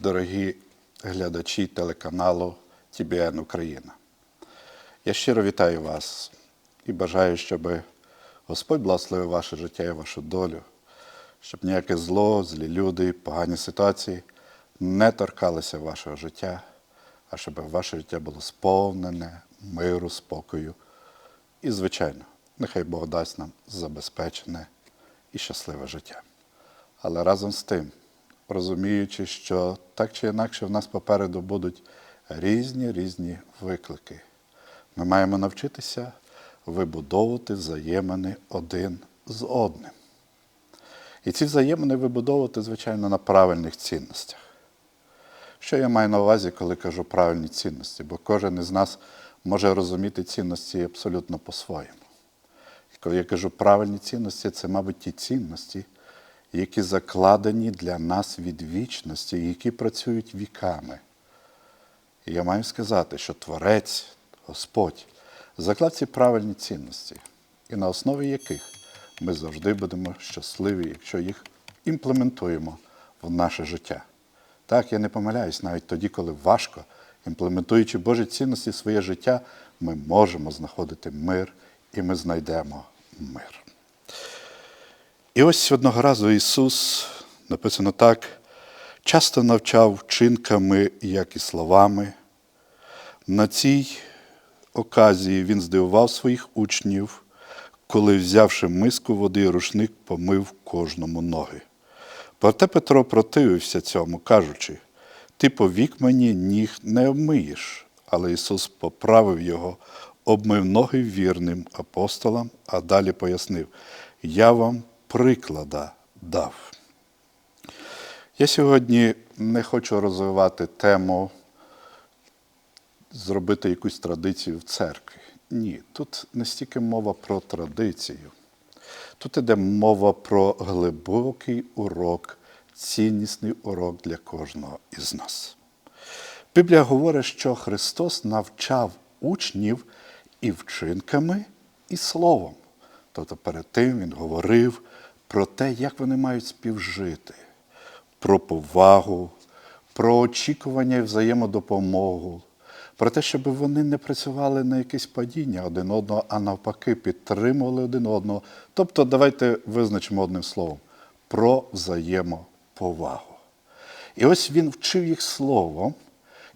дорогі глядачі телеканалу ТБН Україна. Я щиро вітаю вас і бажаю, щоб Господь благословив ваше життя і вашу долю, щоб ніяке зло, злі люди, погані ситуації не торкалися вашого життя, а щоб ваше життя було сповнене миру, спокою. І, звичайно, нехай Бог дасть нам забезпечене і щасливе життя. Але разом з тим, розуміючи, що так чи інакше в нас попереду будуть різні різні виклики, ми маємо навчитися вибудовувати взаємини один з одним. І ці взаємини вибудовувати, звичайно, на правильних цінностях. Що я маю на увазі, коли кажу правильні цінності? Бо кожен із нас може розуміти цінності абсолютно по-своєму. І коли я кажу правильні цінності, це, мабуть, ті цінності, які закладені для нас від вічності, які працюють віками. І я маю сказати, що Творець, Господь, заклав ці правильні цінності, і на основі яких ми завжди будемо щасливі, якщо їх імплементуємо в наше життя. Так, я не помиляюсь, навіть тоді, коли важко, імплементуючи Божі цінності в своє життя, ми можемо знаходити мир і ми знайдемо мир. І ось одного разу Ісус, написано так, часто навчав вчинками, як і словами. На цій оказії Він здивував своїх учнів, коли, взявши миску води, рушник помив кожному ноги. Проте Петро противився цьому, кажучи, ти повік мені ніг не обмиєш. Але Ісус поправив його, обмив ноги вірним апостолам, а далі пояснив: Я вам приклада дав. Я сьогодні не хочу розвивати тему зробити якусь традицію в церкві. Ні, тут не стільки мова про традицію. Тут іде мова про глибокий урок, ціннісний урок для кожного із нас. Біблія говорить, що Христос навчав учнів і вчинками, і словом. Тобто перед тим Він говорив про те, як вони мають співжити, про повагу, про очікування і взаємодопомогу, про те, щоб вони не працювали на якесь падіння один одного, а навпаки, підтримували один одного. Тобто, давайте визначимо одним словом про взаємоповагу. І ось він вчив їх словом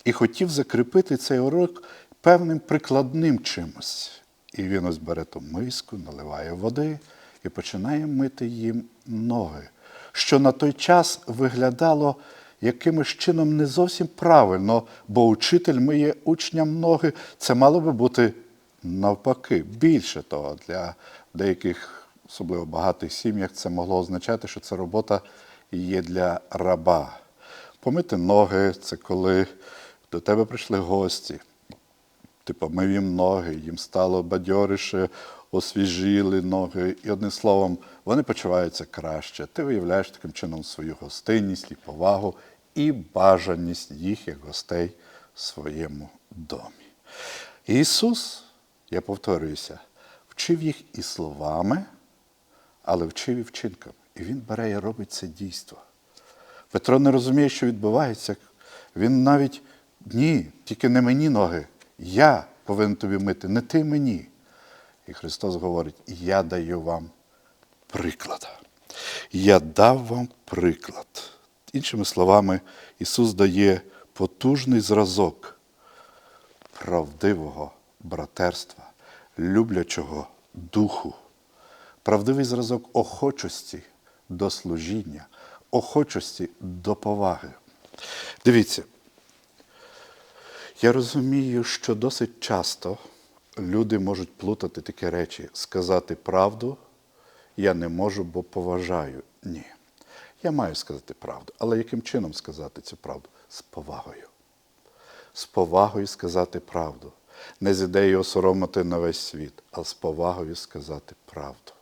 і хотів закріпити цей урок певним прикладним чимось. І він ось бере ту миску, наливає води і починає мити їм ноги, що на той час виглядало якимось чином не зовсім правильно, бо учитель миє учням ноги. Це мало би бути навпаки. Більше того, для деяких, особливо багатих сім'ях, це могло означати, що ця робота є для раба. Помити ноги це коли до тебе прийшли гості. Ти помив їм ноги, їм стало бадьорише, освіжили ноги, і одним словом, вони почуваються краще. Ти виявляєш таким чином свою гостинність і повагу і бажаність їх як гостей в своєму домі. Ісус, я повторююся, вчив їх і словами, але вчив і вчинками. І Він бере і робить це дійство. Петро не розуміє, що відбувається. Він навіть ні, тільки не мені ноги. Я повинен тобі мити, не ти мені. І Христос говорить: Я даю вам приклад. Я дав вам приклад. Іншими словами, Ісус дає потужний зразок правдивого братерства, люблячого духу, правдивий зразок охочості до служіння, охочості до поваги. Дивіться, я розумію, що досить часто люди можуть плутати такі речі, сказати правду я не можу, бо поважаю. Ні. Я маю сказати правду. Але яким чином сказати цю правду? З повагою. З повагою сказати правду. Не з ідеєю осоромити на весь світ, а з повагою сказати правду.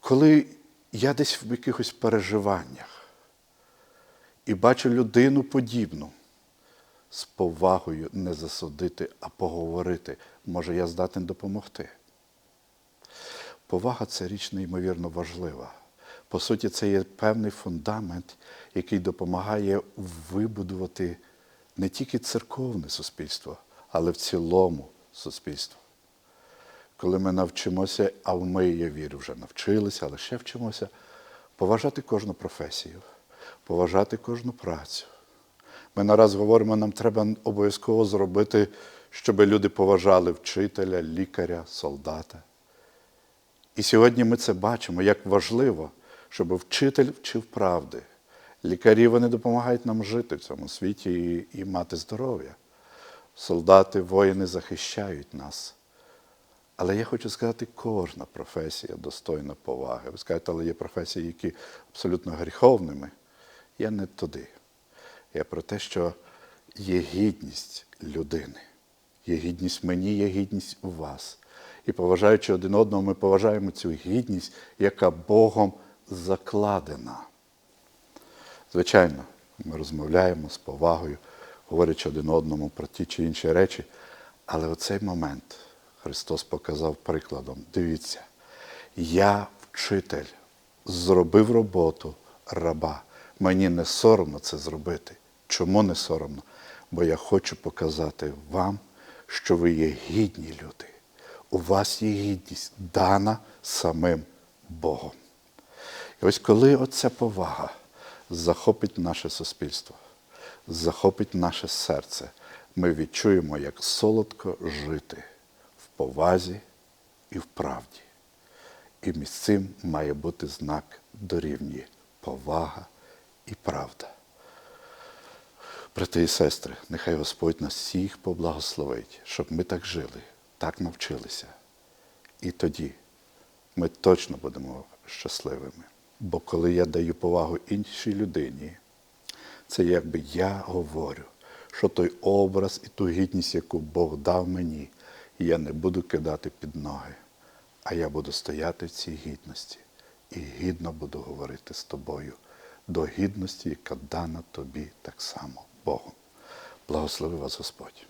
Коли я десь в якихось переживаннях і бачу людину подібну, з повагою не засудити, а поговорити, може я здатен допомогти. Повага це річ неймовірно важлива. По суті, це є певний фундамент, який допомагає вибудувати не тільки церковне суспільство, але в цілому суспільство. Коли ми навчимося, а ми, я вірю, вже навчилися, але ще вчимося поважати кожну професію, поважати кожну працю. Ми нараз говоримо, нам треба обов'язково зробити, щоб люди поважали вчителя, лікаря, солдата. І сьогодні ми це бачимо, як важливо, щоб вчитель вчив правди. Лікарі вони допомагають нам жити в цьому світі і, і мати здоров'я. Солдати, воїни захищають нас. Але я хочу сказати, кожна професія достойна поваги. Ви скажете, але є професії, які абсолютно гріховними. Я не туди. Я про те, що є гідність людини. Є гідність мені, є гідність у вас. І поважаючи один одного, ми поважаємо цю гідність, яка Богом закладена. Звичайно, ми розмовляємо з повагою, говорячи один одному про ті чи інші речі. Але в цей момент Христос показав прикладом: дивіться, я вчитель, зробив роботу раба. Мені не соромно це зробити. Чому не соромно? Бо я хочу показати вам, що ви є гідні люди. У вас є гідність, дана самим Богом. І ось коли оця повага захопить наше суспільство, захопить наше серце, ми відчуємо, як солодко жити в повазі і в правді. І між цим має бути знак дорівнює повага і правда. Брати і сестри, нехай Господь нас всіх поблагословить, щоб ми так жили, так навчилися. І тоді ми точно будемо щасливими. Бо коли я даю повагу іншій людині, це якби я говорю, що той образ і ту гідність, яку Бог дав мені, я не буду кидати під ноги, а я буду стояти в цій гідності і гідно буду говорити з тобою до гідності, яка дана тобі так само Богом. Благослови вас Господь.